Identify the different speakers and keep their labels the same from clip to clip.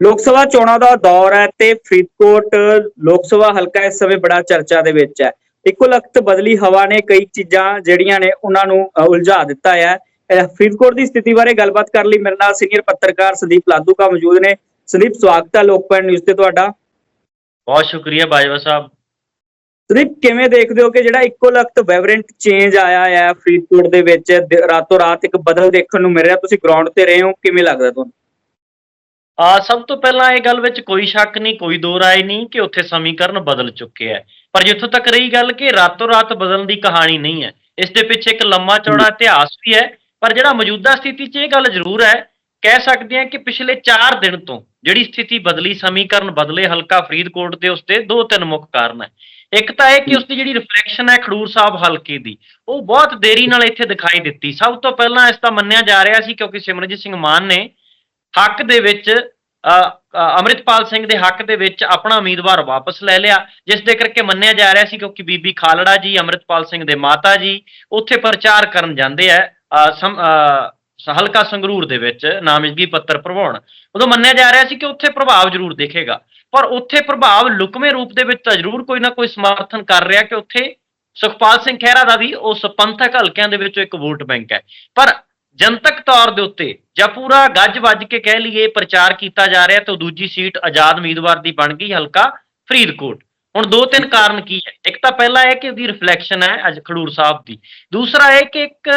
Speaker 1: ਲੋਕ ਸਭਾ ਚੋਣਾਂ ਦਾ ਦੌਰ ਹੈ ਤੇ ਫਰੀਦਕੋਟ ਲੋਕ ਸਭਾ ਹਲਕਾ ਇਸ ਸਮੇਂ ਬੜਾ ਚਰਚਾ ਦੇ ਵਿੱਚ ਹੈ। ਇੱਕੋ ਲਖਤ ਬਦਲੀ ਹਵਾ ਨੇ ਕਈ ਚੀਜ਼ਾਂ ਜਿਹੜੀਆਂ ਨੇ ਉਹਨਾਂ ਨੂੰ ਉਲਝਾ ਦਿੱਤਾ ਹੈ। ਫਰੀਦਕੋਟ ਦੀ ਸਥਿਤੀ ਬਾਰੇ ਗੱਲਬਾਤ ਕਰਨ ਲਈ। ਮੇਰੇ ਨਾਲ ਸੀਨੀਅਰ ਪੱਤਰਕਾਰ ਸੰਦੀਪ ਲਾਧੂਕਾ ਮੌਜੂਦ ਨੇ। ਸੰਦੀਪ ਸਵਾਗਤ ਹੈ ਲੋਕਪਾਲ ਨਿਊਜ਼ ਤੇ ਤੁਹਾਡਾ।
Speaker 2: ਬਹੁਤ ਸ਼ੁਕਰੀਆ ਬਾਜਵਾ ਸਾਹਿਬ।
Speaker 1: ਸੰਦੀਪ ਕਿਵੇਂ ਦੇਖਦੇ ਹੋ ਕਿ ਜਿਹੜਾ ਇੱਕੋ ਲਖਤ ਵਾਈਬ੍ਰੈਂਟ ਚੇਂਜ ਆਇਆ ਹੈ ਫਰੀਦਕੋਟ ਦੇ ਵਿੱਚ ਰਾਤੋਂ ਰਾਤ ਇੱਕ ਬਦਲ ਦੇਖਣ ਨੂੰ ਮਿਲ ਰਿਹਾ। ਤੁਸੀਂ ਗਰਾਊਂਡ ਤੇ ਰਹੇ ਹੋ ਕਿਵੇਂ ਲੱਗਦਾ ਤੁਹਾਨੂੰ?
Speaker 2: ਆ ਸਭ ਤੋਂ ਪਹਿਲਾਂ ਇਹ ਗੱਲ ਵਿੱਚ ਕੋਈ ਸ਼ੱਕ ਨਹੀਂ, ਕੋਈ ਦੋ ਰਾਏ ਨਹੀਂ ਕਿ ਉੱਥੇ ਸਮੀਕਰਨ ਬਦਲ ਚੁੱਕੇ ਹੈ ਪਰ ਜਿੱਥੋਂ ਤੱਕ ਰਹੀ ਗੱਲ ਕਿ ਰਾਤੋਂ ਰਾਤ ਬਦਲਣ ਦੀ ਕਹਾਣੀ ਨਹੀਂ ਹੈ। ਇਸ ਦੇ ਪਿੱਛੇ ਇੱਕ ਲੰਮਾ ਚੌੜਾ ਇਤਿਹਾਸ ਵੀ ਹੈ, ਪਰ ਜਿਹੜਾ ਮੌਜੂਦਾ ਸਥਿਤੀ 'ਚ ਇਹ ਗੱਲ ਜ਼ਰੂਰ ਹੈ, ਕਹਿ ਸਕਦੇ ਹਾਂ ਕਿ ਪਿਛਲੇ 4 ਦਿਨ ਤੋਂ ਜਿਹੜੀ ਸਥਿਤੀ ਬਦਲੀ, ਸਮੀਕਰਨ ਬਦਲੇ ਹਲਕਾ ਫਰੀਦਕੋਟ ਦੇ ਉਸਤੇ ਦੋ ਤਿੰਨ ਮੁੱਖ ਕਾਰਨ ਹੈ। ਇੱਕ ਤਾਂ ਇਹ ਕਿ ਉਸਦੀ ਜਿਹੜੀ ਰਿਫਲੈਕਸ਼ਨ ਹੈ ਖਡੂਰ ਸਾਹਿਬ ਹਲਕੇ ਦੀ, ਉਹ ਬਹੁਤ ਦੇਰੀ ਨਾਲ ਇੱਥੇ ਦਿਖਾਈ ਦਿੱਤੀ। ਸਭ ਤੋਂ ਪਹਿਲਾਂ ਇਸ ਦਾ ਮੰਨਿਆ ਜਾ ਰਿਹਾ ਸੀ ਕਿਉਂਕਿ ਸਿਮਰਨਜੀਤ ਸਿੰਘ ਮਾਨ ਨੇ ਹੱਕ ਦੇ ਵਿੱਚ ਅ, ਅੰਮ੍ਰਿਤਪਾਲ ਸਿੰਘ ਦੇ ਹੱਕ ਦੇ ਵਿੱਚ ਆਪਣਾ ਉਮੀਦਵਾਰ ਵਾਪਸ ਲੈ ਲਿਆ ਜਿਸ ਦੇ ਕਰਕੇ ਮੰਨਿਆ ਜਾ ਰਿਹਾ ਸੀ ਕਿਉਂਕਿ ਬੀਬੀ ਖਾਲੜਾ ਜੀ ਅੰਮ੍ਰਿਤਪਾਲ ਸਿੰਘ ਦੇ ਮਾਤਾ ਜੀ ਉੱਥੇ ਪ੍ਰਚਾਰ ਕਰਨ ਜਾਂਦੇ ਆ ਹਲਕਾ ਸੰਗਰੂਰ ਦੇ ਵਿੱਚ ਨਾਮਜ਼ਦਗੀ ਪੱਤਰ ਭਰਵਾਉਣ। ਉਦੋਂ ਮੰਨਿਆ ਜਾ ਰਿਹਾ ਸੀ ਕਿ ਉੱਥੇ ਪ੍ਰਭਾਵ ਜ਼ਰੂਰ ਦੇਖੇਗਾ ਪਰ ਉੱਥੇ ਪ੍ਰਭਾਵ ਲੁਕਵੇਂ ਰੂਪ ਦੇ ਵਿੱਚ ਤਾਂ ਜ਼ਰੂਰ ਕੋਈ ਨਾ ਕੋਈ ਸਮਰਥਨ ਕਰ ਰਿਹਾ ਕਿ ਉੱਥੇ ਸੁਖਪਾਲ ਸਿੰਘ ਖਹਿਰਾ ਦਾ ਵੀ ਉਸ ਪੰਥਕ ਹਲਕਿਆਂ ਦੇ ਵਿੱਚੋਂ ਇੱਕ ਵੋਟ ਬੈਂਕ ਹੈ। ਪਰ ਜਨਤਕ ਤੌਰ ਦੇ ਉੱਤੇ ਜਾਂ ਪੂਰਾ ਗੱਜ ਵੱਜ ਕੇ ਕਹਿ ਲਈਏ ਪ੍ਰਚਾਰ ਕੀਤਾ ਜਾ ਰਿਹਾ ਤਾਂ ਦੂਜੀ ਸੀਟ ਆਜ਼ਾਦ ਉਮੀਦਵਾਰ ਦੀ ਬਣ ਗਈ ਹਲਕਾ ਫਰੀਦਕੋਟ। ਹੁਣ ਦੋ ਤਿੰਨ ਕਾਰਨ ਕੀ ਹੈ? ਇੱਕ ਤਾਂ ਪਹਿਲਾ ਹੈ ਕਿ ਉਹਦੀ ਰਿਫਲੈਕਸ਼ਨ ਹੈ ਅੱਜ ਖਡੂਰ ਸਾਹਿਬ ਦੀ। ਦੂਸਰਾ ਹੈ ਕਿ ਇੱਕ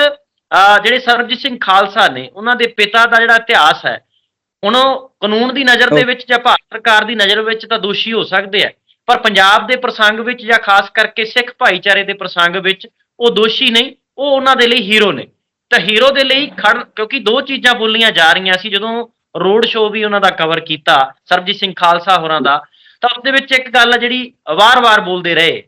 Speaker 2: ਜਿਹੜੇ ਸਰਬਜੀਤ ਸਿੰਘ ਖਾਲਸਾ ਨੇ ਉਹਨਾਂ ਦੇ ਪਿਤਾ ਦਾ ਜਿਹੜਾ ਇਤਿਹਾਸ ਹੈ ਹੁਣ ਕਾਨੂੰਨ ਦੀ ਨਜ਼ਰ ਦੇ ਵਿੱਚ ਜਾਂ ਭਾਰਤ ਸਰਕਾਰ ਦੀ ਨਜ਼ਰ ਵਿੱਚ ਤਾਂ ਦੋਸ਼ੀ ਹੋ ਸਕਦੇ ਆ ਪਰ ਪੰਜਾਬ ਦੇ ਪ੍ਰਸੰਗ ਵਿੱਚ ਜਾਂ ਖਾਸ ਕਰਕੇ ਸਿੱਖ ਭਾਈਚਾਰੇ ਦੇ ਪ੍ਰਸੰਗ ਵਿੱਚ ਉਹ ਦੋਸ਼ੀ ਨਹੀਂ ਉਹ ਉਹਨਾਂ ਦੇ ਲਈ ਹੀਰੋ ਨੇ। ਤਾਂ ਹੀਰੋ ਦੇ ਲਈ ਖੜ ਕਿਉਂਕਿ ਦੋ ਚੀਜ਼ਾਂ ਬੋਲੀਆਂ ਜਾ ਰਹੀਆਂ ਸੀ ਜਦੋਂ ਰੋਡ ਸ਼ੋਅ ਵੀ ਉਹਨਾਂ ਦਾ ਕਵਰ ਕੀਤਾ ਸਰਬਜੀਤ ਸਿੰਘ ਖਾਲਸਾ ਹੋਰਾਂ ਦਾ ਤਾਂ ਉਸ ਦੇ ਵਿੱਚ ਇੱਕ ਗੱਲ ਜਿਹੜੀ ਵਾਰ-ਵਾਰ ਬੋਲਦੇ ਰਹੇ।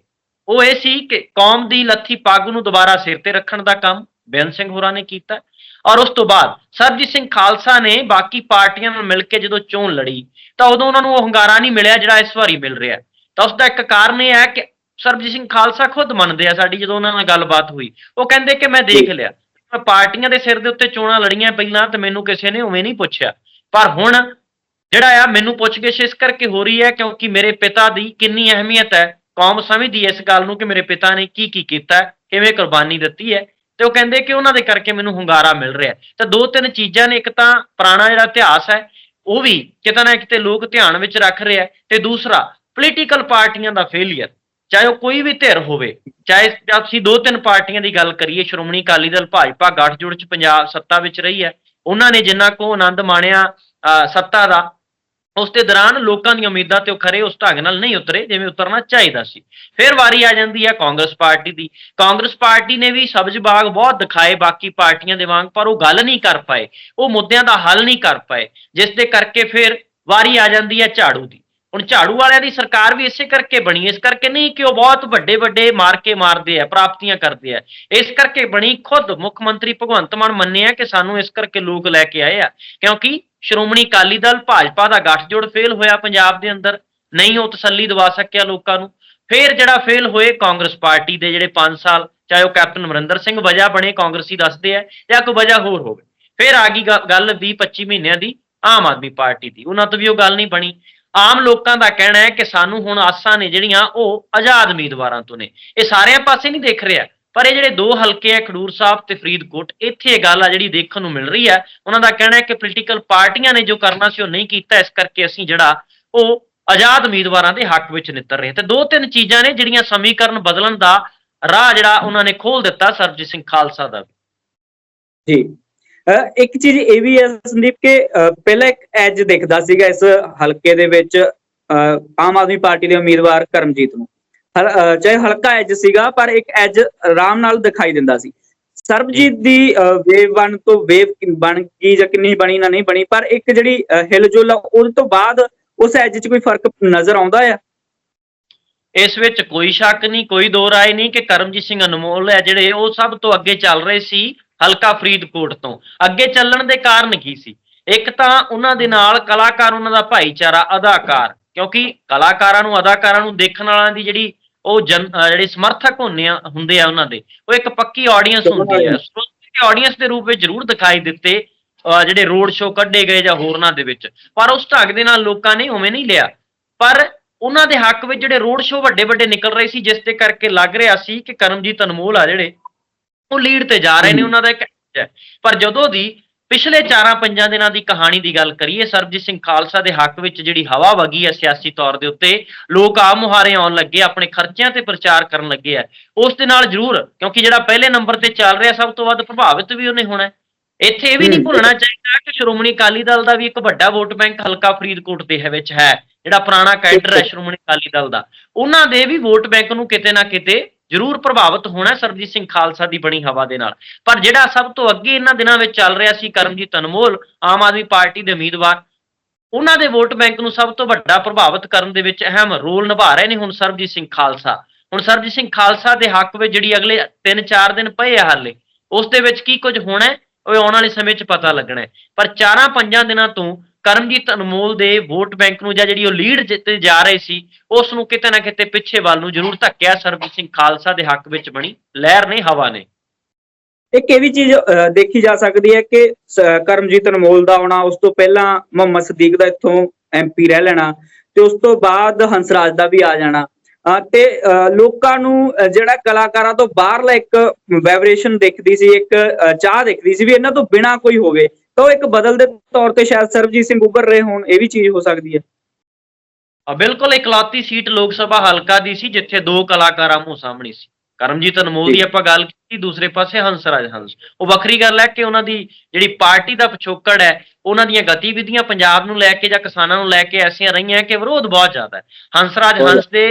Speaker 2: ਉਹ ਇਹ ਸੀ ਕਿ ਕੌਮ ਦੀ ਲੱਥੀ ਪੱਗ ਨੂੰ ਦੁਬਾਰਾ ਸਿਰ ਤੇ ਰੱਖਣ ਦਾ ਕੰਮ ਬੇਅੰਤ ਸਿੰਘ ਹੋਰਾਂ ਨੇ ਕੀਤਾ ਔਰ ਉਸ ਤੋਂ ਬਾਅਦ ਸਰਬਜੀਤ ਸਿੰਘ ਖਾਲਸਾ ਨੇ ਬਾਕੀ ਪਾਰਟੀਆਂ ਨਾਲ ਮਿਲ ਕੇ ਜਦੋਂ ਚੋਣ ਲੜੀ ਤਾਂ ਉਦੋਂ ਉਹਨਾਂ ਨੂੰ ਉਹ ਹੰਗਾਰਾ ਨਹੀਂ ਮਿਲਿਆ ਜਿਹੜਾ ਇਸ ਵਾਰੀ ਮਿਲ ਰਿਹਾ। ਤਾਂ ਉਸ ਦਾ ਇੱਕ ਕਾਰਨ ਇਹ ਹੈ ਕਿ ਸਰਬਜੀਤ ਸਿੰਘ ਖਾਲਸਾ ਖੁਦ ਮੰਨਦੇ ਆ ਸਾਡੀ ਜਦੋਂ ਉਹਨਾਂ ਨਾਲ ਗੱਲਬਾਤ ਹੋਈ। ਉਹ ਕਹਿੰਦੇ ਕਿ ਮੈਂ ਦੇਖ ਲਿਆ ਮੈਂ ਪਾਰਟੀਆਂ ਦੇ ਸਿਰ ਦੇ ਉੱਤੇ ਚੋਣਾਂ ਲੜੀਆਂ ਪਹਿਲਾਂ ਤੇ ਮੈਨੂੰ ਕਿਸੇ ਨੇ ਉਵੇਂ ਨਹੀਂ ਪੁੱਛਿਆ। ਪਰ ਹੁਣ ਜਿਹੜਾ ਆ ਮੈਨੂੰ ਪੁੱਛਗਿੱਛ ਇਸ ਕਰਕੇ ਹੋ ਰਹੀ ਹੈ ਕਿਉਂਕਿ ਮੇਰੇ ਪਿਤਾ ਦੀ ਕਿੰਨੀ ਅਹਿਮੀਅਤ ਹੈ। ਕੌਮ ਸਮਝਦੀ ਹੈ ਇਸ ਗੱਲ ਨੂੰ ਕਿ ਮੇਰੇ ਪਿਤਾ ਨੇ ਕੀ ਕੀ ਕੀਤਾ ਕਿਵੇਂ ਕੁਰਬਾਨੀ ਦਿੱਤੀ ਹੈ ਤੇ ਉਹ ਕਹਿੰਦੇ ਕਿ ਉਹਨਾਂ ਦੇ ਕਰਕੇ ਮੈਨੂੰ ਹੁੰਗਾਰਾ ਮਿਲ ਰਿਹਾ ਤਾਂ ਦੋ ਤਿੰਨ ਚੀਜ਼ਾਂ ਨੇ, ਇੱਕ ਤਾਂ ਪੁਰਾਣਾ ਜਿਹੜਾ ਇਤਿਹਾਸ ਹੈ, ਉਹ ਵੀ ਕਿਤੇ ਨਾ ਕਿਤੇ ਲੋਕ ਧਿਆਨ ਵਿੱਚ ਰੱਖ ਰਹੇ ਆ ਤੇ ਦੂਸਰਾ ਪੋਲੀਟੀਕਲ ਪਾਰਟੀਆਂ ਦਾ ਫੇਲਿਅਰ ਚਾਹੇ ਉਹ ਕੋਈ ਵੀ ਧਿਰ ਹੋਵੇ ਚਾਹੇ ਅਸੀਂ ਦੋ ਤਿੰਨ ਪਾਰਟੀਆਂ ਦੀ ਗੱਲ ਕਰੀਏ ਸ਼੍ਰੋਮਣੀ ਅਕਾਲੀ ਦਲ ਭਾਜਪਾ ਗੱਠਜੋੜ ਚ ਪੰਜਾਬ ਸੱਤਾ ਵਿੱਚ ਰਹੀ ਹੈ ਉਹਨਾਂ ਨੇ ਜਿੰਨਾ ਕੋ ਆਨੰਦ ਮਾਣਿਆ ਅ, ਸੱਤਾ ਦਾ ਉਸ ਦੇ ਦੌਰਾਨ ਲੋਕਾਂ ਦੀਆਂ ਉਮੀਦਾਂ ਤੇ ਉਹ ਖਰੇ ਉਸ ਢੰਗ ਨਾਲ ਨਹੀਂ ਉਤਰੇ ਜਿਵੇਂ ਉਤਰਨਾ ਚਾਹੀਦਾ ਸੀ। ਫਿਰ ਵਾਰੀ ਆ ਜਾਂਦੀ ਹੈ ਕਾਂਗਰਸ ਪਾਰਟੀ ਦੀ। ਕਾਂਗਰਸ ਪਾਰਟੀ ਨੇ ਵੀ ਸਬਜ਼ ਬਾਗ ਬਹੁਤ ਦਿਖਾਏ ਬਾਕੀ ਪਾਰਟੀਆਂ ਦੇ ਵਾਂਗ ਪਰ ਉਹ ਗੱਲ ਨਹੀਂ ਕਰ ਪਾਏ ਉਹ ਮੁੱਦਿਆਂ ਦਾ ਹੱਲ ਨਹੀਂ ਕਰ ਪਾਏ ਜਿਸ ਦੇ ਕਰਕੇ ਫਿਰ ਵਾਰੀ ਆ ਜਾਂਦੀ ਹੈ ਝਾੜੂ ਦੀ। ਹੁਣ ਝਾੜੂ ਵਾਲਿਆਂ ਦੀ ਸਰਕਾਰ ਵੀ ਇਸੇ ਕਰਕੇ ਬਣੀ, ਇਸ ਕਰਕੇ ਨਹੀਂ ਕਿ ਉਹ ਬਹੁਤ ਵੱਡੇ ਵੱਡੇ ਮਾਰ ਕੇ ਮਾਰਦੇ ਆ, ਪ੍ਰਾਪਤੀਆਂ ਕਰਦੇ ਆ। ਇਸ ਕਰਕੇ ਬਣੀ ਖੁਦ ਮੁੱਖ ਮੰਤਰੀ ਭਗਵੰਤ ਮਾਨ ਮੰਨਿਆ ਕਿ ਸਾਨੂੰ ਇਸ ਕਰਕੇ ਲੋਕ ਲੈ ਕੇ ਆਏ ਆ। ਕਿਉਂਕਿ ਸ਼੍ਰੋਮਣੀ ਅਕਾਲੀ ਦਲ ਭਾਜਪਾ ਦਾ ਗੱਠਜੋੜ ਫੇਲ ਹੋਇਆ ਪੰਜਾਬ ਦੇ ਅੰਦਰ, ਨਹੀਂ ਉਹ ਤਸੱਲੀ ਦਵਾ ਸਕਿਆ ਲੋਕਾਂ ਨੂੰ। ਫਿਰ ਜਿਹੜਾ ਫੇਲ ਹੋਏ ਕਾਂਗਰਸ ਪਾਰਟੀ ਦੇ ਜਿਹੜੇ 5 ਸਾਲ, ਚਾਹੇ ਉਹ ਕੈਪਟਨ ਅਮਰਿੰਦਰ ਸਿੰਘ ਵਜ੍ਹਾ ਬਣੇ, ਕਾਂਗਰਸੀ ਦੱਸਦੇ ਆ, ਜਾਂ ਕੋਈ ਵਜ੍ਹਾ ਹੋਰ ਹੋਵੇ। ਫਿਰ ਆ ਗਈ ਗ- ਗੱਲ 20 25 ਮਹੀਨਿਆਂ ਦੀ ਆਮ ਆਦਮੀ ਪਾਰਟੀ ਦੀ। ਉਹਨਾਂ ਤੋਂ ਵੀ ਉਹ ਗੱਲ ਨਹੀਂ ਬਣੀ। ਆਮ ਲੋਕਾਂ ਦਾ ਕਹਿਣਾ ਹੈ ਕਿ ਸਾਨੂੰ ਹੁਣ ਆਸਾਂ ਨੇ ਜਿਹੜੀਆਂ ਉਹ ਆਜ਼ਾਦ ਉਮੀਦਵਾਰਾਂ ਤੋਂ ਨੇ। ਇਹ ਸਾਰਿਆਂ ਪਾਸੇ ਨਹੀਂ ਦੇਖ ਰਿਹਾ। ਪਰ ਇਹ ਜਿਹੜੇ ਦੋ ਹਲਕੇ ਆ, ਖਡੂਰ ਸਾਹਿਬ ਤੇ ਫਰੀਦਕੋਟ, ਇੱਥੇ ਇਹ ਗੱਲ ਆ ਜਿਹੜੀ ਦੇਖਣ ਨੂੰ ਮਿਲ ਰਹੀ ਹੈ ਉਹਨਾਂ ਦਾ ਕਹਿਣਾ ਹੈ ਕਿ ਪੋਲੀਟੀਕਲ ਪਾਰਟੀਆਂ ਨੇ ਜੋ ਕਰਨਾ ਸੀ ਉਹ ਨਹੀਂ ਕੀਤਾ। ਇਸ ਕਰਕੇ ਅਸੀਂ ਜਿਹੜਾ ਉਹ ਆਜ਼ਾਦ ਉਮੀਦਵਾਰਾਂ ਦੇ ਹੱਕ ਵਿੱਚ ਨਿੱਤਰ ਰਹੇ। ਤੇ ਦੋ ਤਿੰਨ ਚੀਜ਼ਾਂ ਨੇ ਜਿਹੜੀਆਂ ਸਮੀਕਰਨ ਬਦਲਣ ਦਾ ਰਾਹ ਜਿਹੜਾ ਉਹਨਾਂ ਨੇ ਖੋਲ ਦਿੱਤਾ ਸਰਬਜੀਤ ਸਿੰਘ ਖਾਲਸਾ ਦਾ
Speaker 1: ਜੀ। ਇੱਕ ਚੀਜ਼ ਇਹ ਵੀ ਹੈ ਸੰਦੀਪ ਕਿ ਪਹਿਲਾਂ ਇੱਕ ਐਜ ਦਿਖਦਾ ਸੀਗਾ ਇਸ ਹਲਕੇ ਦੇ ਵਿੱਚ ਆਮ ਆਦਮੀ ਪਾਰਟੀ ਦੇ ਉਮੀਦਵਾਰ ਕਰਮਜੀਤ ਨੂੰ। ਚਾਹੇ ਹਲਕਾ ਐਜ ਸੀਗਾ ਪਰ ਇੱਕ ਐਜ ਆਰਾਮ ਨਾਲ ਦਿਖਾਈ ਦਿੰਦਾ ਸੀ। ਸਰਬਜੀਤ ਦੀ ਵੇਵ ਬਣ ਤੋਂ ਵੇਵ ਬਣ ਗਈ ਜਾਂ ਕਿੰਨੀ ਬਣੀ ਨਾ ਨਹੀਂ ਬਣੀ ਪਰ ਇੱਕ ਜਿਹੜੀ ਅ, ਹਿਲਜੁਲ ਆ, ਉਹਦੇ ਤੋਂ ਬਾਅਦ ਉਸ ਐਜ 'ਚ ਕੋਈ ਫ਼ਰਕ ਨਜ਼ਰ ਆਉਂਦਾ ਆ?
Speaker 2: ਇਸ ਵਿੱਚ ਕੋਈ ਸ਼ੱਕ ਨਹੀਂ ਕੋਈ ਦੋ ਰਾਏ ਨਹੀਂ ਕਿ ਕਰਮਜੀਤ ਸਿੰਘ ਅਨਮੋਲ ਹੈ ਜਿਹੜੇ ਉਹ ਸਭ ਤੋਂ ਅੱਗੇ ਚੱਲ ਰਹੇ ਸੀ। ਹਲਕਾ ਫਰੀਦਕੋਟ ਤੋਂ। ਅੱਗੇ ਚੱਲਣ ਦੇ ਕਾਰਨ ਕੀ ਸੀ? ਇੱਕ ਤਾਂ ਉਹਨਾਂ ਦੇ ਨਾਲ ਕਲਾਕਾਰ ਉਹਨਾਂ ਦਾ ਭਾਈਚਾਰਾ ਅਦਾਕਾਰ ਕਿਉਂਕਿ ਕਲਾਕਾਰਾਂ ਨੂੰ ਅਦਾਕਾਰਾਂ ਨੂੰ ਦੇਖਣ ਵਾਲਿਆਂ ਦੀ ਜਿਹੜੀ ਉਹ ਜਿਹੜੇ ਸਮਰਥਕ ਹੁੰਦੇ ਆ ਹੁੰਦੇ ਆ ਉਹਨਾਂ ਦੇ ਉਹ ਇੱਕ ਪੱਕੀ ਆਡੀਅנס ਹੁੰਦੀ ਆ। ਆਡੀਅנס ਦੇ ਰੂਪ ਵਿੱਚ ਜ਼ਰੂਰ ਦਿਖਾਈ ਦਿੱਤੇ ਜਿਹੜੇ ਰੋਡ ਸ਼ੋਅ ਕੱਢੇ ਗਏ ਜਾਂ ਹੋਰਨਾਂ ਦੇ ਵਿੱਚ। ਪਰ ਉਸ ਢੰਗ ਦੇ ਨਾਲ ਲੋਕਾਂ ਨੇ ਉਵੇਂ ਨਹੀਂ ਲਿਆ। ਪਰ ਉਹਨਾਂ ਦੇ ਹੱਕ ਵਿੱਚ ਜਿਹੜੇ ਰੋਡ ਸ਼ੋਅ ਵੱਡੇ ਵੱਡੇ ਨਿਕਲ ਰਹੇ ਸੀ ਜਿਸ ਤੇ ਕਰਕੇ ਲੱਗ ਰਿਹਾ ਸੀ ਕਿ ਕਰਮਜੀਤ ਅਨਮੋਲ ਆ ਜਿਹੜੇ ਉਹ ਲੀਡ ਤੇ ਜਾ ਰਹੇ ਨੇ। ਉਹਨਾਂ ਦਾ ਇੱਕ ਹੈ। ਪਰ ਜਦੋਂ ਦੀ ਪਿਛਲੇ 4-5 ਦਿਨਾਂ ਦੀ ਕਹਾਣੀ ਦੀ ਗੱਲ ਕਰੀਏ ਸਰਬਜੀਤ ਸਿੰਘ ਖਾਲਸਾ ਦੇ ਹੱਕ ਵਿੱਚ ਜਿਹੜੀ ਹਵਾ ਵਗੀ ਹੈ ਸਿਆਸੀ ਤੌਰ ਦੇ ਉੱਤੇ ਲੋਕ ਆ ਮੁਹਾਰੇ ਆਉਣ ਲੱਗੇ ਆਪਣੇ ਖਰਚਿਆਂ ਤੇ ਪ੍ਰਚਾਰ ਕਰਨ ਲੱਗੇ ਆ ਉਸ ਦੇ ਨਾਲ ਜ਼ਰੂਰ ਕਿਉਂਕਿ ਜਿਹੜਾ ਪਹਿਲੇ ਨੰਬਰ ਤੇ ਚੱਲ ਰਿਹਾ ਸਭ ਤੋਂ ਵੱਧ ਪ੍ਰਭਾਵਿਤ ਵੀ ਉਹਨੇ ਹੋਣਾ। ਇੱਥੇ ਇਹ ਵੀ ਨਹੀਂ ਭੁੱਲਣਾ ਚਾਹੀਦਾ ਕਿ ਸ਼੍ਰੋਮਣੀ ਅਕਾਲੀ ਦਲ ਦਾ ਵੀ ਇੱਕ ਵੱਡਾ ਵੋਟ ਬੈਂਕ ਹਲਕਾ ਫਰੀਦਕੋਟ ਦੇ ਹੈ ਵਿੱਚ ਹੈ ਜਿਹੜਾ ਪੁਰਾਣਾ ਕੈਡਰ ਹੈ ਸ਼੍ਰੋਮਣੀ ਅਕਾਲੀ ਦਲ ਦਾ। ਉਹਨਾਂ ਦੇ ਵੀ ਵੋਟ ਬੈਂਕ ਨੂੰ ਕਿਤੇ ਨਾ ਕਿਤੇ ਜ਼ਰੂਰ ਪ੍ਰਭਾਵਿਤ ਹੋਣਾ ਸਰਬਜੀਤ ਸਿੰਘ ਖਾਲਸਾ ਦੀ ਬਣੀ ਹਵਾ ਦੇ ਨਾਲ। ਪਰ ਜਿਹੜਾ ਸਭ ਤੋਂ ਅੱਗੇ ਇਹਨਾਂ ਦਿਨਾਂ ਵਿੱਚ ਚੱਲ ਰਿਹਾ ਸੀ ਕਰਮਜੀਤ ਅਨਮੋਲ, ਆਮ ਆਦਮੀ ਪਾਰਟੀ ਦੇ ਉਮੀਦਵਾਰ, ਉਹਨਾਂ ਦੇ ਵੋਟ ਬੈਂਕ ਨੂੰ ਸਭ ਤੋਂ ਵੱਡਾ ਪ੍ਰਭਾਵਿਤ ਕਰਨ ਦੇ ਵਿੱਚ ਅਹਿਮ ਰੋਲ ਨਿਭਾ ਰਹੇ ਨੇ ਹੁਣ ਸਰਬਜੀਤ ਸਿੰਘ ਖਾਲਸਾ। ਹੁਣ ਸਰਬਜੀਤ ਸਿੰਘ ਖਾਲਸਾ ਦੇ ਹੱਕ ਵਿੱਚ ਜਿਹੜੀ ਅਗਲੇ 3-4 ਦਿਨ ਪਏ ਆ ਹਾਲੇ, ਉਸ ਦੇ ਵਿੱਚ ਕੀ ਕੁਝ ਹੋਣਾ ਉਹ ਆਉਣ ਵਾਲੇ ਸਮੇਂ 'ਚ ਪਤਾ ਲੱਗਣਾ ਪਰ 4-5 ਦਿਨਾਂ ਤੋਂ ਕਰਮਜੀਤ ਅਨਮੋਲ ਦੇ ਵੋਟ ਬੈਂਕ ਨੂੰ ਜਾਂ ਜਿਹੜੀ ਉਹ ਲੀਡ ਜਿੱਤੇ ਜਾ ਰਹੇ ਸੀ ਉਸ ਨੂੰ ਕਿਤੇ ਨਾ ਕਿਤੇ ਪਿੱਛੇ ਵੱਲ ਨੂੰ ਜ਼ਰੂਰ ਧੱਕਿਆ ਸਰਬਜੀਤ ਸਿੰਘ ਖਾਲਸਾ ਦੇ ਹੱਕ ਵਿੱਚ ਬਣੀ ਲਹਿਰ ਨੇ ਹਵਾ ਨੇ।
Speaker 1: ਇੱਕ ਇਹ ਵੀ ਚੀਜ਼ ਦੇਖੀ ਜਾ ਸਕਦੀ ਹੈ ਕਿ ਕਰਮਜੀਤ ਅਨਮੋਲ ਦਾ ਆਉਣਾ ਉਸ ਤੋਂ ਪਹਿਲਾਂ ਮੁਹੰਮਦ ਸਦੀਕ ਦਾ ਇੱਥੋਂ ਐਮਪੀ ਰਹਿ ਲੈਣਾ ਤੇ ਉਸ ਤੋਂ ਬਾਅਦ ਹੰਸਰਾਜ ਦਾ ਵੀ ਆ ਜਾਣਾ। ਤੇ ਅਹ, ਲੋਕਾਂ ਨੂੰ ਜਿਹੜਾ ਕਲਾਕਾਰਾਂ ਤੋਂ ਬਾਹਰਲਾ ਇੱਕ ਵਾਈਬ੍ਰੇਸ਼ਨ ਦਿਖਦੀ ਸੀ ਇੱਕ ਚਾਹ ਦਿਖਦੀ ਸੀ ਵੀ ਇਹਨਾਂ ਤੋਂ ਬਿਨਾ ਕੋਈ ਹੋਵੇ। ਤਾਂ ਉਹ ਇੱਕ ਬਦਲ ਦੇ ਤੌਰ ਤੇ ਸ਼ਾਇਦ ਸਰਬਜੀਤ ਸਿੰਘ ਉੱਭਰ ਰਹੇ ਹੋਣ ਇਹ ਵੀ ਚੀਜ਼ ਹੋ ਸਕਦੀ ਹੈ
Speaker 2: ਆ ਬਿਲਕੁਲ ਇਕਲੌਤੀ ਸੀਟ ਲੋਕ ਸਭਾ ਹਲਕਾ ਦੀ ਸੀ ਜਿੱਥੇ ਦੋ ਕਲਾਕਾਰ ਆਮੋ ਸਾਹਮਣੇ ਸੀ ਕਰਮਜੀਤ ਅਨਮੋਲ ਦੀ। ਆਪਾਂ ਗੱਲ ਕੀਤੀ ਦੂਸਰੇ ਪਾਸੇ ਹੰਸਰਾਜ ਹੰਸ ਉਹ ਵੱਖਰੀ ਗੱਲ ਹੈ ਕਿ ਉਹਨਾਂ ਦੀ ਜਿਹੜੀ ਪਾਰਟੀ ਦਾ ਪਿਛੋਕੜ ਹੈ ਉਹਨਾਂ ਦੀਆਂ ਗਤੀਵਿਧੀਆਂ ਪੰਜਾਬ ਨੂੰ ਲੈ ਕੇ ਜਾਂ ਕਿਸਾਨਾਂ ਨੂੰ ਲੈ ਕੇ ਐਸੀਆਂ ਰਹੀਆਂ ਕਿ ਵਿਰੋਧ ਬਹੁਤ ਜ਼ਿਆਦਾ ਹੈ ਹੰਸਰਾਜ। ਹੰਸ ਦੇ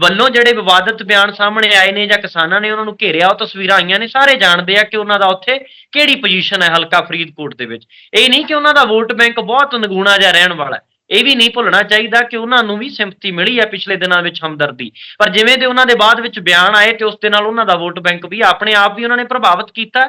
Speaker 2: ਵੱਲੋਂ ਜਿਹੜੇ ਵਿਵਾਦਤ ਬਿਆਨ ਸਾਹਮਣੇ ਆਏ ਨੇ ਜਾਂ ਕਿਸਾਨਾਂ ਨੇ ਉਹਨਾਂ ਨੂੰ ਘੇਰਿਆ, ਉਹ ਤਸਵੀਰਾਂ ਆਈਆਂ ਨੇ, ਸਾਰੇ ਜਾਣਦੇ ਆ ਕਿ ਉਹਨਾਂ ਦਾ ਉੱਥੇ ਕਿਹੜੀ ਪੋਜੀਸ਼ਨ ਹੈ ਹਲਕਾ ਫਰੀਦਕੋਟ ਦੇ ਵਿੱਚ। ਇਹ ਨਹੀਂ ਕਿ ਉਹਨਾਂ ਦਾ ਵੋਟ ਬੈਂਕ ਬਹੁਤ ਨਗੂਣਾ ਜਿਹਾ ਰਹਿਣ ਵਾਲਾ ਹੈ। ਇਹ ਵੀ ਨਹੀਂ ਭੁੱਲਣਾ ਚਾਹੀਦਾ ਕਿ ਉਹਨਾਂ ਨੂੰ ਵੀ ਸਿੰਪਥੀ ਮਿਲੀ ਹੈ ਪਿਛਲੇ ਦਿਨਾਂ ਵਿੱਚ ਹਮਦਰਦੀ। ਪਰ ਜਿਵੇਂ ਦੇ ਉਹਨਾਂ ਦੇ ਬਾਅਦ ਵਿੱਚ ਬਿਆਨ ਆਏ ਤੇ ਉਸ ਦੇ ਨਾਲ ਉਹਨਾਂ ਦਾ ਵੋਟ ਬੈਂਕ ਵੀ ਆਪਣੇ ਆਪ ਵੀ ਉਹਨਾਂ ਨੇ ਪ੍ਰਭਾਵਿਤ ਕੀਤਾ।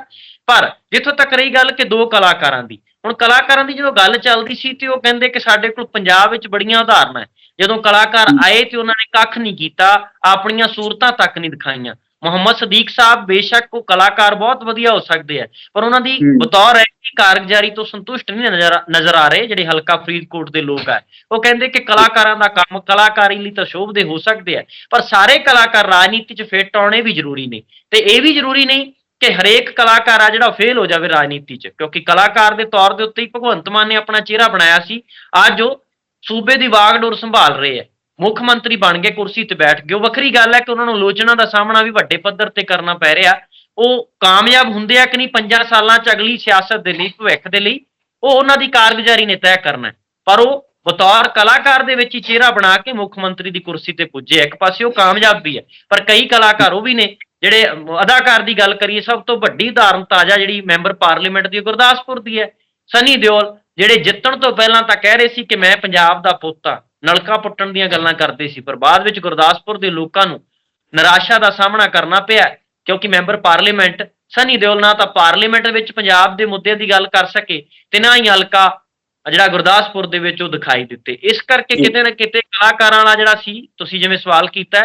Speaker 2: ਪਰ ਜਿੱਥੋਂ ਤੱਕ ਰਹੀ ਗੱਲ ਕਿ ਦੋ ਕਲਾਕਾਰਾਂ ਦੀ। ਹੁਣ ਕਲਾਕਾਰਾਂ ਦੀ ਜਦੋਂ ਗੱਲ ਚੱਲਦੀ ਸੀ ਤੇ ਉਹ ਕਹਿੰਦੇ ਕਿ ਸਾਡੇ ਕੋਲ ਪੰਜਾਬ ਵਿੱਚ ਬੜੀਆਂ ਉਦਾਹਰਨਾਂ ਜਦੋਂ ਕਲਾਕਾਰ ਆਏ ਤੇ ਉਹਨਾਂ ਨੇ ਕੱਖ ਨਹੀਂ ਕੀਤਾ ਆਪਣੀਆਂ ਸੂਰਤਾਂ ਤੱਕ ਨਹੀਂ ਦਿਖਾਈਆਂ। ਮੁਹੰਮਦ ਸਦੀਕ ਸਾਹਿਬ ਬੇਸ਼ੱਕ ਉਹ ਕਲਾਕਾਰ ਬਹੁਤ ਵਧੀਆ ਹੋ ਸਕਦੇ ਆ ਪਰ ਉਹਨਾਂ ਦੀ। ਬਤੌਰ ਹੈ ਕਿ ਕਾਰਗੁਜ਼ਾਰੀ ਤੋਂ ਸੰਤੁਸ਼ਟ ਨਹੀਂ ਨਜ਼ਰ ਨਜ਼ਰ ਆ ਰਹੇ ਜਿਹੜੇ ਹਲਕਾ ਫਰੀਦਕੋਟ ਦੇ ਲੋਕ ਆ। ਉਹ ਕਹਿੰਦੇ ਕਿ ਕਲਾਕਾਰਾਂ ਦਾ ਕੰਮ ਕਲਾਕਾਰੀ ਲਈ ਤਾਂ ਸ਼ੋਭਦੇ ਹੋ ਸਕਦੇ ਆ ਪਰ ਸਾਰੇ ਕਲਾਕਾਰ ਰਾਜਨੀਤੀ 'ਚ ਫਿੱਟ ਆਉਣੇ ਵੀ ਜ਼ਰੂਰੀ ਨੇ। ਤੇ ਇਹ ਵੀ ਜ਼ਰੂਰੀ ਨਹੀਂ ਕਿ ਹਰੇਕ ਕਲਾਕਾਰ ਆ ਜਿਹੜਾ ਫੇਲ ਹੋ ਜਾਵੇ ਰਾਜਨੀਤੀ 'ਚ ਕਿਉਂਕਿ ਕਲਾਕਾਰ ਦੇ ਤੌਰ ਦੇ ਉੱਤੇ ਹੀ ਭਗਵੰਤ ਮਾਨ ਨੇ ਆਪਣਾ ਚਿਹਰਾ ਬਣਾਇਆ ਸੀ। ਅੱਜ ਉਹ ਸੂਬੇ ਦੀ ਵਾਗਡੋਰ ਸੰਭਾਲ ਰਹੇ ਹੈ। ਮੁੱਖ ਮੰਤਰੀ ਬਣ ਕੇ ਕੁਰਸੀ ਤੇ ਬੈਠ ਗਏ। ਉਹ ਵੱਖਰੀ ਗੱਲ ਹੈ ਕਿ ਉਹਨਾਂ ਨੂੰ ਆਲੋਚਨਾ ਦਾ ਸਾਹਮਣਾ ਵੀ ਵੱਡੇ ਪੱਧਰ ਤੇ ਕਰਨਾ ਪੈ ਰਿਹਾ। ਉਹ ਕਾਮਯਾਬ ਹੁੰਦੇ ਆ ਕਿ ਨਹੀਂ 5 ਸਾਲਾਂ 'ਚ ਅਗਲੀ ਸਿਆਸਤ ਦੇ ਲਈ, ਭਵਿੱਖ ਦੇ ਲਈ ਉਹ ਉਹਨਾਂ ਦੀ ਕਾਰਗੁਜ਼ਾਰੀ ਨੇ ਤੈਅ ਕਰਨਾ ਪਰ ਉਹ ਬਤੌਰ ਕਲਾਕਾਰ ਦੇ ਵਿੱਚ ਹੀ ਚਿਹਰਾ ਬਣਾ ਕੇ ਮੁੱਖ ਮੰਤਰੀ ਦੀ ਕੁਰਸੀ ਤੇ ਪੁੱਜੇ ਇੱਕ ਪਾਸੇ ਉਹ ਕਾਮਯਾਬ ਵੀ ਹੈ, ਪਰ ਕਈ ਕਲਾਕਾਰ ਉਹ ਵੀ ਨੇ ਜਿਹੜੇ ਅਦਾਕਾਰ ਦੀ ਗੱਲ ਕਰੀਏ, ਸਭ ਤੋਂ ਵੱਡੀ ਉਦਾਹਰਨ ਤਾਜ਼ਾ ਜਿਹੜੀ ਮੈਂਬਰ ਪਾਰਲੀਮੈਂਟ ਦੀ ਗੁਰਦਾਸਪੁਰ ਦੀ ਹੈ। ਸਨੀ ਦਿਓਲ ਜਿਹੜੇ ਜਿੱਤਣ ਤੋਂ ਪਹਿਲਾਂ ਤਾਂ ਕਹਿ ਰਹੇ ਸੀ ਕਿ ਮੈਂ ਪੰਜਾਬ ਦਾ ਪੋਤਾ, ਨਲਕਾ ਪੁੱਟਣ ਦੀਆਂ ਗੱਲਾਂ ਕਰਦੇ ਸੀ, ਪਰ ਬਾਅਦ ਵਿੱਚ ਗੁਰਦਾਸਪੁਰ ਦੇ ਲੋਕਾਂ ਨੂੰ ਨਿਰਾਸ਼ਾ ਦਾ ਸਾਹਮਣਾ ਕਰਨਾ ਪਿਆ, ਕਿਉਂਕਿ ਮੈਂਬਰ ਪਾਰਲੀਮੈਂਟ ਸਨੀ ਦਿਓਲ ਨਾ ਤਾਂ ਪਾਰਲੀਮੈਂਟ ਵਿੱਚ ਪੰਜਾਬ ਦੇ ਮੁੱਦਿਆਂ ਦੀ ਗੱਲ ਕਰ ਸਕੇ ਤੇ ਨਾ ਹੀ ਹਲਕਾ ਜਿਹੜਾ ਗੁਰਦਾਸਪੁਰ ਦੇ ਵਿੱਚ ਉਹ ਦਿਖਾਈ ਦਿੱਤੇ। ਇਸ ਕਰਕੇ ਕਿਤੇ ਨਾ ਕਿਤੇ ਕਲਾਕਾਰਾਂ ਵਾਲਾ ਜਿਹੜਾ ਸੀ, ਤੁਸੀਂ ਜਿਵੇਂ ਸਵਾਲ ਕੀਤਾ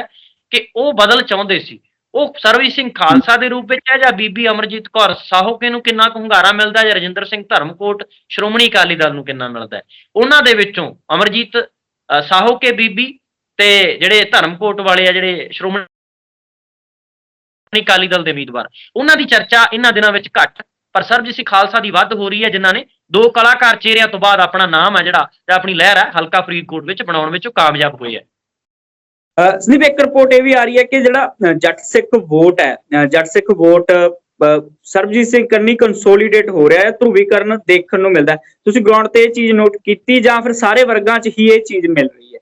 Speaker 2: ਕਿ ਉਹ ਬਦਲ ਚਾਹੁੰਦੇ ਸੀ। ਉਹ ਸਰਵੀ ਸਿੰਘ ਖਾਲਸਾ ਦੇ ਰੂਪ ਵਿੱਚ ਹੈ ਜਾਂ ਬੀਬੀ ਅਮਰਜੀਤ ਕੌਰ ਸਾਹੋਕੇ ਨੂੰ ਕਿੰਨਾ ਕੁ ਹੁੰਗਾਰਾ ਮਿਲਦਾ ਜਾਂ ਰਜਿੰਦਰ ਸਿੰਘ ਧਰਮਕੋਟ ਸ਼੍ਰੋਮਣੀ ਅਕਾਲੀ ਦਲ ਨੂੰ ਕਿੰਨਾ ਮਿਲਦਾ ਉਹਨਾਂ ਦੇ ਵਿੱਚੋਂ ਅਮਰਜੀਤ ਅ, ਸਾਹੋਕੇ ਬੀਬੀ ਤੇ ਜਿਹੜੇ ਧਰਮਕੋਟ ਵਾਲੇ ਆ ਜਿਹੜੇ ਸ਼੍ਰੋਮਣੀ ਅਕਾਲੀ ਦਲ ਦੇ ਉਮੀਦਵਾਰ ਉਹਨਾਂ ਦੀ ਚਰਚਾ ਇਹਨਾਂ ਦਿਨਾਂ ਵਿੱਚ ਘੱਟ ਪਰ ਸਰਬਜੀਤ ਸਿੰਘ ਖਾਲਸਾ ਦੀ ਵੱਧ ਹੋ ਰਹੀ ਹੈ ਜਿਨ੍ਹਾਂ ਨੇ ਦੋ ਕਲਾਕਾਰ ਚਿਹਰਿਆਂ ਤੋਂ ਬਾਅਦ ਆਪਣਾ ਨਾਮ ਹੈ ਜਿਹੜਾ ਤੇ ਆਪਣੀ ਲਹਿਰ ਹੈ ਹਲਕਾ ਫਰੀਦਕੋਟ ਵਿੱਚ ਬਣਾਉਣ ਵਿੱਚ ਉਹ ਕਾਮਯਾਬ ਹੋਏ ਹੈ।
Speaker 1: ਸੰਦੀਪ ਇੱਕ ਰਿਪੋਰਟ ਇਹ ਵੀ ਆ ਰਹੀ ਹੈ ਕਿ ਜਿਹੜਾ ਜੱਟ ਸਿੱਖ ਵੋਟ ਹੈ ਜੱਟ ਸਿੱਖ ਵੋਟ ਸਰਬਜੀਤ ਸਿੰਘ ਕੰਨੀ ਕੰਸੋਲੀਡੇਟ ਹੋ ਰਿਹਾ ਹੈ ਧਰੂਵੀਕਰਨ ਦੇਖਣ ਨੂੰ ਮਿਲਦਾ ਹੈ। ਤੁਸੀਂ ਗਰਾਊਂਡ ਤੇ ਇਹ ਚੀਜ਼ ਨੋਟ ਕੀਤੀ ਜਾਂ ਫਿਰ ਸਾਰੇ ਵਰਗਾਂ 'ਚ ਹੀ ਇਹ ਚੀਜ਼ ਮਿਲ ਰਹੀ ਹੈ?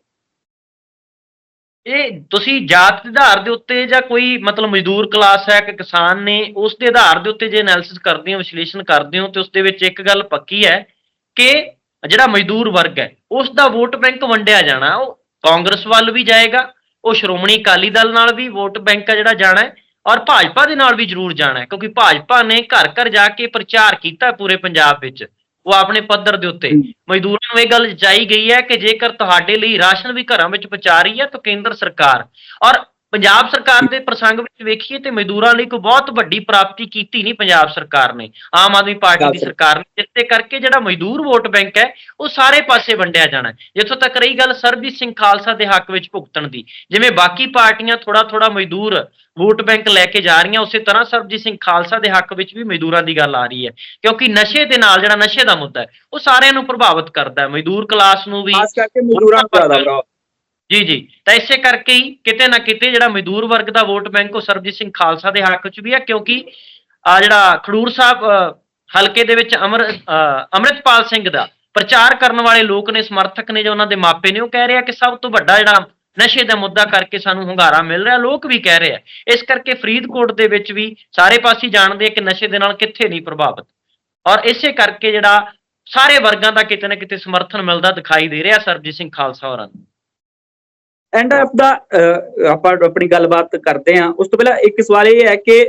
Speaker 2: ਇਹ ਤੁਸੀਂ ਜਾਤ ਦੇ ਆਧਾਰ ਦੇ ਉੱਤੇ ਜਾਂ ਕੋਈ ਮਤਲਬ ਮਜ਼ਦੂਰ ਕਲਾਸ ਹੈ ਕਿ ਕਿਸਾਨ ਨੇ, ਉਸ ਦੇ ਆਧਾਰ ਦੇ ਉੱਤੇ ਜੇ ਐਨਾਲਿਸਿਸ ਕਰਦੇ ਹੋ, ਵਿਸ਼ਲੇਸ਼ਣ ਕਰਦੇ ਹੋ, ਤੇ ਉਸ ਦੇ ਵਿੱਚ ਇੱਕ ਗੱਲ ਪੱਕੀ ਹੈ ਕਿ ਜਿਹੜਾ ਮਜ਼ਦੂਰ ਵਰਗ ਹੈ, ਉਸ ਦਾ ਵੋਟ ਬੈਂਕ ਵੰਡਿਆ ਜਾਣਾ, ਉਹ ਕਾਂਗਰਸ ਵੱਲ ਵੀ ਜਾਏਗਾ ਉਹ ਸ਼੍ਰੋਮਣੀ ਅਕਾਲੀ ਦਲ ਨਾਲ ਵੀ ਵੋਟ ਬੈਂਕ ਹੈ ਜਿਹੜਾ ਜਾਣਾ ਹੈ, ਔਰ ਭਾਜਪਾ ਦੇ ਨਾਲ ਵੀ ਜ਼ਰੂਰ ਜਾਣਾ ਹੈ, ਕਿਉਂਕਿ ਭਾਜਪਾ ਨੇ ਘਰ ਘਰ ਜਾ ਕੇ ਪ੍ਰਚਾਰ ਕੀਤਾ ਪੂਰੇ ਪੰਜਾਬ ਵਿੱਚ, ਉਹ ਆਪਣੇ ਪੱਧਰ ਦੇ ਉੱਤੇ। ਮਜ਼ਦੂਰਾਂ ਨੂੰ ਇਹ ਗੱਲ ਜਚਾਈ ਗਈ ਹੈ ਕਿ ਜੇਕਰ ਤੁਹਾਡੇ ਲਈ ਰਾਸ਼ਨ ਵੀ ਘਰਾਂ ਵਿੱਚ ਪਹੁੰਚਾ ਰਹੀ ਹੈ ਤਾਂ ਕੇਂਦਰ ਸਰਕਾਰ ਔਰ ਪੰਜਾਬ ਸਰਕਾਰ ਦੇ ਪ੍ਰਸੰਗ ਵਿੱਚ ਵੇਖੀਏ ਤੇ ਮਜ਼ਦੂਰਾਂ ਲਈ ਕੋਈ ਬਹੁਤ ਵੱਡੀ ਪ੍ਰਾਪਤੀ ਕੀਤੀ ਨਹੀਂ ਪੰਜਾਬ ਸਰਕਾਰ ਨੇ। ਆਮ ਆਦਮੀ ਪਾਰਟੀ ਦੀ। ਸਰਕਾਰ ਨੇ। ਜਿਸ ਦੇ ਕਰਕੇ ਜਿਹੜਾ ਮਜ਼ਦੂਰ ਵੋਟ ਬੈਂਕ ਹੈ ਉਹ ਸਾਰੇ ਪਾਸੇ ਵੰਡਿਆ ਜਾਣਾ। ਜਿੱਥੋਂ ਤੱਕ ਰਹੀ ਗੱਲ ਸਰਬਜੀਤ ਸਿੰਘ ਖਾਲਸਾ ਦੇ ਹੱਕ ਵਿੱਚ ਭੁਗਤਣ ਦੀ। ਜਿਵੇਂ ਬਾਕੀ ਪਾਰਟੀਆਂ ਥੋੜਾ ਥੋੜਾ ਮਜ਼ਦੂਰ ਵੋਟ ਬੈਂਕ ਲੈ ਕੇ ਜਾ ਰਹੀਆਂ ਉਸੇ ਤਰ੍ਹਾਂ ਸਰਬਜੀਤ ਸਿੰਘ ਖਾਲਸਾ ਦੇ ਹੱਕ ਵਿੱਚ ਵੀ ਮਜ਼ਦੂਰਾਂ ਦੀ ਗੱਲ ਆ ਰਹੀ ਹੈ। ਕਿਉਂਕਿ ਨਸ਼ੇ ਦੇ ਨਾਲ ਜਿਹੜਾ ਨਸ਼ੇ ਦਾ ਮੁੱਦਾ ਹੈ ਉਹ ਸਾਰਿਆਂ ਨੂੰ ਪ੍ਰਭਾਵਿਤ ਕਰਦਾ ਹੈ। ਮਜ਼ਦੂਰ ਕਲਾਸ ਨੂੰ ਵੀ
Speaker 1: ਖਾਸ ਕਰਕੇ ਮਜ਼ਦੂਰਾਂ ਨੂੰ ਜ਼ਿਆਦਾ
Speaker 2: ਜੀ ਜੀ। ਤਾਂ ਇਸੇ ਕਰਕੇ ਹੀ ਕਿਤੇ ਨਾ ਕਿਤੇ ਜਿਹੜਾ ਮਜ਼ਦੂਰ ਵਰਗ ਦਾ ਵੋਟ ਬੈਂਕ ਉਹ ਸਰਬਜੀਤ ਸਿੰਘ ਖਾਲਸਾ ਦੇ ਹੱਕ 'ਚ ਵੀ ਹੈ ਕਿਉਂਕਿ ਆ ਜਿਹੜਾ ਖਡੂਰ ਸਾਹਿਬ ਅ, ਹਲਕੇ ਦੇ ਵਿੱਚ ਅਮਰ ਅ, ਅੰਮ੍ਰਿਤਪਾਲ ਸਿੰਘ ਦਾ ਪ੍ਰਚਾਰ ਕਰਨ ਵਾਲੇ ਲੋਕ ਨੇ ਸਮਰਥਕ ਨੇ ਜੋ ਉਹਨਾਂ ਦੇ ਮਾਪੇ ਨੇ ਉਹ ਕਹਿ ਰਹੇ ਆ ਕਿ ਸਭ ਤੋਂ ਵੱਡਾ ਜਿਹੜਾ ਨਸ਼ੇ ਦਾ ਮੁੱਦਾ ਕਰਕੇ ਸਾਨੂੰ ਹੁੰਗਾਰਾ ਮਿਲ ਰਿਹਾ ਲੋਕ ਵੀ ਕਹਿ ਰਹੇ ਆ। ਇਸ ਕਰਕੇ ਫਰੀਦਕੋਟ ਦੇ ਵਿੱਚ ਵੀ ਸਾਰੇ ਪਾਸੇ ਜਾਣਦੇ ਆ ਕਿ ਨਸ਼ੇ ਦੇ ਨਾਲ ਕਿੱਥੇ ਨਹੀਂ ਪ੍ਰਭਾਵਿਤ। ਔਰ ਇਸੇ ਕਰਕੇ ਜਿਹੜਾ ਸਾਰੇ ਵਰਗਾਂ ਦਾ ਕਿਤੇ ਨਾ ਕਿਤੇ ਸਮਰਥਨ ਮਿਲਦਾ ਦਿਖਾਈ ਦੇ ਰਿਹਾ ਸਰਬਜੀਤ ਸਿੰਘ ਖਾਲਸਾ ਹੋਰਾਂ ਨੂੰ।
Speaker 1: ਐਂਡ ਆਫ ਦਾ ਆਪਾਂ ਆਪਣੀ ਗੱਲਬਾਤ ਕਰਦੇ ਹਾਂ। ਉਸ ਤੋਂ ਪਹਿਲਾਂ ਇੱਕ ਸਵਾਲ ਇਹ ਹੈ ਕਿ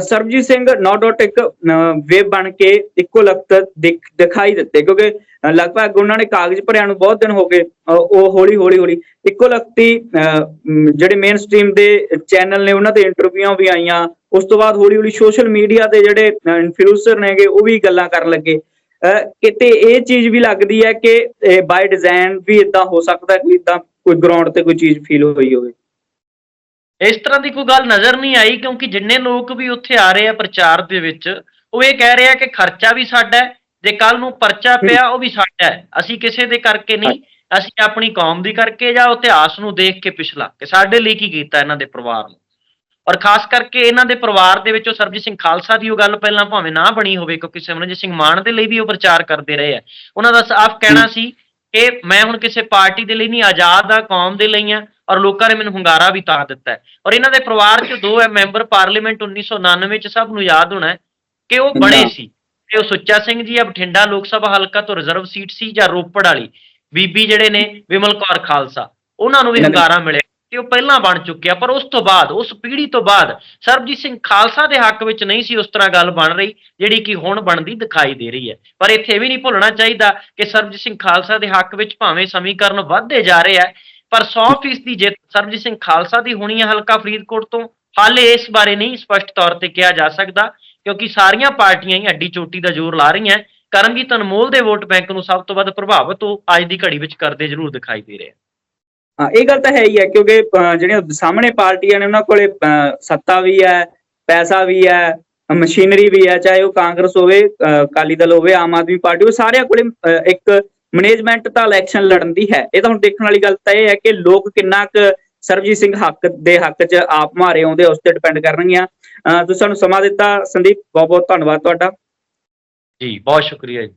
Speaker 1: ਸਰਬਜੀਤ ਸਿੰਘ ਨੋ ਡਾਟ ਇੱਕ ਵੇਬ ਬਣ ਕੇ ਇੱਕੋ ਲਖਤ ਦਿਖਾਈ ਦਿੱਤੇ। ਕਿਉਂਕਿ ਲਗਭਗ ਉਹਨਾਂ ਨੇ ਕਾਗਜ਼ ਭਰਿਆ ਨੂੰ ਬਹੁਤ ਦਿਨ ਹੋ ਗਏ ਉਹ ਹੌਲੀ ਹੌਲੀ ਹੌਲੀ ਇੱਕੋ ਲਖਤੀ ਜਿਹੜੇ ਮੇਨ ਸਟ੍ਰੀਮ ਦੇ ਚੈਨਲ ਨੇ ਉਹਨਾਂ ਤੇ ਇੰਟਰਵਿਊਆਂ ਵੀ ਆਈਆਂ। ਉਸ ਤੋਂ ਬਾਅਦ ਹੌਲੀ ਹੌਲੀ ਸੋਸ਼ਲ ਮੀਡੀਆ ਤੇ ਜਿਹੜੇ ਇਨਫਲੂਐਂਸਰ ਨੇਗੇ ਉਹ ਵੀ ਗੱਲਾਂ ਕਰਨ ਲੱਗੇ। ਅਹ, ਕਿਤੇ ਇਹ ਚੀਜ਼ ਵੀ ਲੱਗਦੀ ਹੈ ਕਿ ਬਾਈ ਡਿਜ਼ਾਈਨ ਵੀ ਇਦਾਂ ਹੋ ਸਕਦਾ ਕਿ ਇਦਾਂ ਕੋਈ ਗਰਾਊਂਡ ਤੇ ਕੋਈ ਚੀਜ਼ ਫੀਲ ਹੋਈ ਹੋਵੇ।
Speaker 2: ਇਸ ਤਰ੍ਹਾਂ ਦੀ ਕੋਈ ਗੱਲ ਨਜ਼ਰ ਨਹੀਂ ਆਈ ਕਿਉਂਕਿ ਜਿੰਨੇ ਲੋਕ ਵੀ ਉੱਥੇ ਆ ਰਹੇ ਆ ਪ੍ਰਚਾਰ ਦੇ ਵਿੱਚ ਉਹ ਇਹ ਕਹਿ ਰਹੇ ਆ ਕਿ ਖਰਚਾ ਵੀ ਸਾਡਾ ਹੈ ਜੇ ਕੱਲ ਨੂੰ ਪਰਚਾ ਪਿਆ ਉਹ ਵੀ ਸਾਡਾ ਹੈ। ਅਸੀਂ ਕਿਸੇ ਦੇ ਕਰਕੇ ਨਹੀਂ ਅਸੀਂ ਆਪਣੀ ਕੌਮ ਦੀ ਕਰਕੇ ਜਾਂ ਇਤਿਹਾਸ ਨੂੰ ਦੇਖ ਕੇ ਪਿਛਲਾ ਕਿ ਸਾਡੇ ਲਈ ਕੀ ਕੀਤਾ ਇਹਨਾਂ ਦੇ ਪਰਿਵਾਰ ਨੂੰ। ਔਰ ਖਾਸ ਕਰਕੇ ਇਹਨਾਂ ਦੇ ਪਰਿਵਾਰ ਦੇ ਵਿੱਚੋਂ ਸਰਬਜੀਤ ਸਿੰਘ ਖਾਲਸਾ ਦੀ ਉਹ ਗੱਲ ਪਹਿਲਾਂ ਭਾਵੇਂ ਨਾ ਬਣੀ ਹੋਵੇ ਕਿਉਂਕਿ ਸਿਮਰਨਜੀਤ ਸਿੰਘ ਮਾਨ ਦੇ ਲਈ ਵੀ ਉਹ ਪ੍ਰਚਾਰ ਕਰਦੇ ਰਹੇ ਆ। ਉਹਨਾਂ ਦਾ ਸਾਫ਼ ਕਹਿਣਾ ਸੀ ਕਿ ਮੈਂ ਹੁਣ ਕਿਸੇ ਪਾਰਟੀ ਦੇ ਲਈ ਨਹੀਂ ਆਜ਼ਾਦ ਆ ਕੌਮ ਦੇ ਲਈ ਆ ਔਰ ਲੋਕਾਂ ਨੇ ਮੈਨੂੰ ਹੁੰਗਾਰਾ ਵੀ ਤਾਂ ਦਿੱਤਾ ਔਰ ਇਹਨਾਂ ਦੇ ਪਰਿਵਾਰ 'ਚ ਦੋ ਹੈ ਮੈਂਬਰ ਪਾਰਲੀਮੈਂਟ 1999 'ਚ ਸਭ ਨੂੰ ਯਾਦ ਹੋਣਾ ਹੈ ਕਿ ਉਹ ਬਣੇ। ਸੀ ਤੇ ਉਹ ਸੁੱਚਾ ਸਿੰਘ ਜੀ ਆ ਬਠਿੰਡਾ ਲੋਕ ਸਭਾ ਹਲਕਾ ਤੋਂ ਰਿਜ਼ਰਵ ਸੀਟ ਸੀ ਜਾਂ ਰੋਪੜ ਵਾਲੀ ਬੀਬੀ ਜਿਹੜੇ ਨੇ ਵਿਮਲ ਕੌਰ ਖਾਲਸਾ ਉਹਨਾਂ ਨੂੰ ਵੀ। ਹੁੰਗਾਰਾ ਮਿਲਿਆ ਤੇ ਉਹ ਪਹਿਲਾਂ ਬਣ ਚੁੱਕਿਆ, ਪਰ ਉਸ ਤੋਂ ਬਾਅਦ, ਉਸ ਪੀੜ੍ਹੀ ਤੋਂ ਬਾਅਦ ਸਰਬਜੀਤ ਸਿੰਘ ਖਾਲਸਾ ਦੇ ਹੱਕ ਵਿੱਚ ਨਹੀਂ ਸੀ ਉਸ ਤਰ੍ਹਾਂ ਗੱਲ ਬਣ ਰਹੀ, ਜਿਹੜੀ ਕਿ ਹੁਣ ਬਣਦੀ ਦਿਖਾਈ ਦੇ ਰਹੀ ਹੈ। ਪਰ ਇੱਥੇ ਇਹ ਵੀ ਨਹੀਂ ਭੁੱਲਣਾ ਚਾਹੀਦਾ ਕਿ ਸਰਬਜੀਤ ਸਿੰਘ ਖਾਲਸਾ ਦੇ ਹੱਕ ਵਿੱਚ ਭਾਵੇਂ ਸਮੀਕਰਨ ਵੱਧਦੇ ਜਾ ਰਹੇ ਆ ਪਰ 100% ਦੀ ਜਿੱਤ ਸਰਬਜੀਤ ਸਿੰਘ ਖਾਲਸਾ ਦੀ ਹੋਣੀ ਹੈ ਹਲਕਾ ਫਰੀਦਕੋਟ ਤੋਂ। ਹਾਲੇ ਇਸ ਬਾਰੇ ਨਹੀਂ ਸਪਸ਼ਟ ਤੌਰ ਤੇ ਕਿਹਾ ਜਾ ਸਕਦਾ, ਕਿਉਂਕਿ ਸਾਰੀਆਂ ਪਾਰਟੀਆਂ ਹੀ ਅੱਡੀ ਚੋਟੀ ਦਾ ਜ਼ੋਰ ਲਾ ਰਹੀਆਂ ਕਰਮਜੀਤ ਅਨਮੋਲ ਦੇ ਵੋਟ ਬੈਂਕ ਨੂੰ ਸਭ ਤੋਂ ਵੱਧ ਪ੍ਰਭਾਵਿਤ ਉਹ ਅੱਜ ਦੀ ਘੜੀ ਵਿੱਚ ਕਰਦੇ ਜ਼ਰੂਰ ਦਿਖਾਈ ਦੇ ਰਹੇ
Speaker 1: ਇਹ ਗੱਲ ਤਾਂ ਹੈ ਹੀ ਹੈ ਕਿਉਂਕਿ ਜਿਹੜੀਆਂ ਸਾਹਮਣੇ ਪਾਰਟੀਆਂ ਨੇ ਉਹਨਾਂ ਕੋਲੇ ਸੱਤਾ ਵੀ ਹੈ ਪੈਸਾ ਵੀ ਹੈ ਮਸ਼ੀਨਰੀ ਵੀ ਹੈ ਚਾਹੇ ਉਹ ਕਾਂਗਰਸ ਹੋਵੇ ਅਹ, ਅਕਾਲੀ ਦਲ ਹੋਵੇ ਆਮ ਆਦਮੀ ਪਾਰਟੀ ਹੋਵੇ ਸਾਰਿਆਂ ਕੋਲੇ ਇੱਕ ਮੈਨੇਜਮੈਂਟ ਤਾਂ ਇਲੈਕਸ਼ਨ ਲੜਨ ਦੀ ਹੈ। ਇਹ ਤਾਂ ਹੁਣ ਦੇਖਣ ਵਾਲੀ ਗੱਲ ਤਾਂ ਇਹ ਹੈ ਕਿ ਲੋਕ ਕਿੰਨਾ ਕੁ ਸਰਬਜੀਤ ਸਿੰਘ ਹੱਕ ਦੇ ਹੱਕ 'ਚ ਆਪ ਮਾਰੇ ਆਉਂਦੇ ਉਸ ਤੇ ਡਿਪੈਂਡ ਕਰਨਗੀਆਂ। ਤੁਸੀਂ ਸਾਨੂੰ ਸਮਾਂ ਦਿੱਤਾ। ਸੰਦੀਪ ਬਹੁਤ ਬਹੁਤ ਧੰਨਵਾਦ ਤੁਹਾਡਾ।
Speaker 2: ਜੀ ਬਹੁਤ ਸ਼ੁਕਰੀਆ ਜੀ।